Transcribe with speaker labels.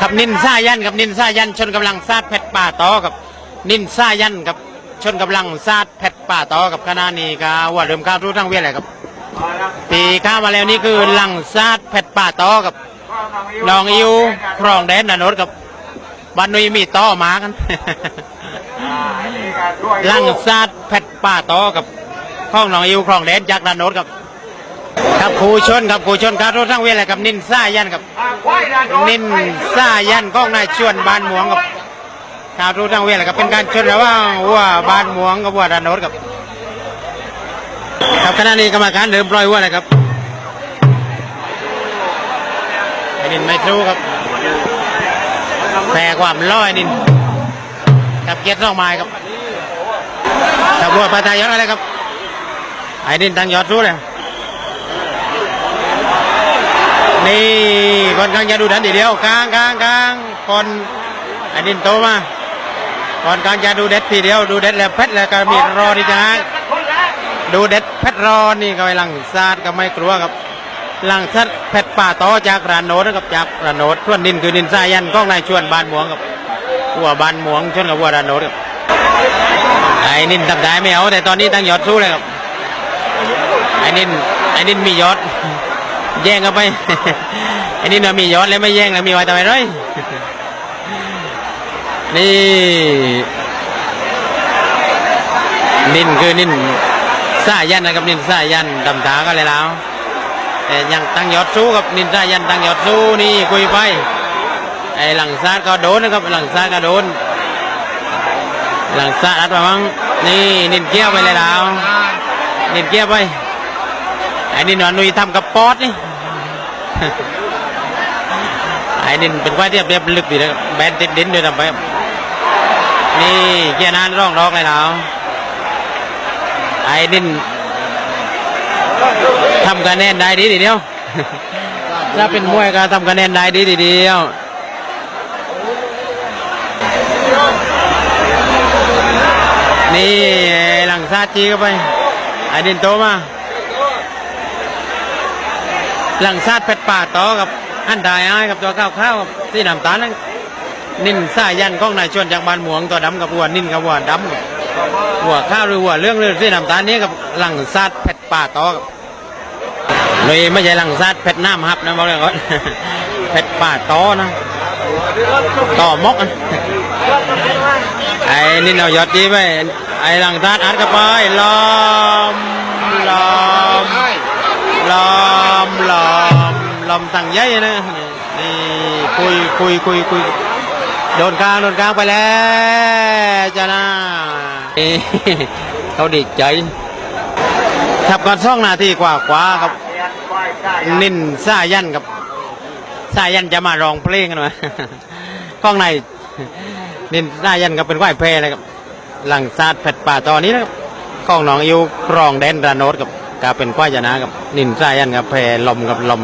Speaker 1: ครับนินซ่ายันกับนินซ่ายันชนกำลังซาดเพชรป่าตอกับนินซ่ายันกับชนกำลังซาดเพชรป่าตอกับคณะนี้ก็ว่าเริ่มข้าวรู้ทั้งเวียนเลยครับปีข้ามาแล้วนี่คือหลังซาดเพชรป่าตอกับน้องอิวครองแดนนาโนดกับบ้านนุยมีต่อหมากันหลังซาดเพชรป่าตอกับข้องน้องอิวครองแดนจากนาโนดกับ ครับครูชนครับครูชนครับรู้ทั้งเวียนเลยกับนินซ่ายันกับนินซ่ายันก้องนายชวนบานหมวงกับชาวรู้ทั้งเวียนแหละครับเป็นการชนระหว่างวัวบานหมวงกับวัวดานโนดครับครับขณะนี้กรรมการเริ่มปล่อยวัวเลยครับไอ้นินไม่รู้ครับแพ้ความร้อยนินกับเกียรติร่องไม้ครับกับวัวปลาตายยอดอะไรครับไอ้นินตั้งยอดรู้เลย นี่คนกลางจะดูดันทีเดียวกลางกลางกลางคนไอ้นินโตมาคนกลางจะดูเด็ดทีเดียว ดูเด็ดแล้วเพชรแล้วก็มีรอที่จะดูเด็ดเพชรรอนี่ก็ไปหลังซาดก็ไม่กลัวครับหลังซัดเพชรป่าต่อจากราโนดนะครับจากราโนดส่วนนินคือนินสายันก้องนายชวนบานหมวงกับวัวบานหมวงชนกับวัวราโนดครับไอ้นินทำได้ไม่เอาแต่ตอนนี้ตั้งยอดสู้เลยครับไอ้นินไอ้นินมียอด แย่งกันไป อันนี้เรามีย้อนแล้วไม่แย่งแล้วมีไว้ทำไมเลยนี่นินคือนินสายันนะครับนินสายันดำตาก็เลยแล้ว แต่ยังตั้งยอดสู้กับนินสายันตั้งยอดสู้นี่คุยไปไอ้หลังซาดก็โดนนะครับหลังซาดก็โดน หลังซาดอัดมามั้งนี่นินเกี้ยวไปเลยแล้วนินเกี้ยวไป ไอ้นี่นอนนุยทำกับป๊อดนี่ไอ้นี่เป็นควายที่เรียบลึกดีนะแบนติดดินด้วยทำไปนี่เกียร์นานร้องร้องเลยแล้วไอ้นินทำคะแนนได้ดีทีเดียวถ้าเป็นมวยก็ทำคะแนนได้ดีทีเดียวนี่หลังซาจีเข้าไปไอ้นินโตมา หลังซาดเพชรป่าต่อกับอันดายอ้ายกับตัวข้าวข้าวกับที่น้ำตาลนั่นนินสายันกล้องนายชวนจากบ้านหมวงตัวดำกับวัวนินกับวัวดำกัวัวข้าวหรือวัวเรื่องเรื่องที่น้ำตาลนี้กับหลังซาดเพชรป่าต่อเลยไม่ใช่หลังซาดเพชรน้ำฮับนะบอกเลยก่อนเพชรป่าต่อนะต่อมกไอ้นินเอายอดดีไปไอ้หลังซาดอัดกับไปล้อมล้อมลอมลอม ลอมตั้งใหญ่นะนี่คุยคุยคุยคุยโดนกลางโดนกลางไปแล้วจ้านะนี่เขาดีใจขับกันสองนาทีกว่ากว่าครับ นินสายันกับสายันจะมาร้องเพลงกันวะข้างในนินสายันก็เป็นไหวเพลเลยครับ หลังซาดแผดป่าตอนนี้นะครับข้องหนองอิวครองแดนราโนดกับก็เป็นควายชนะกับ นินสายันกับแพรลมกับลม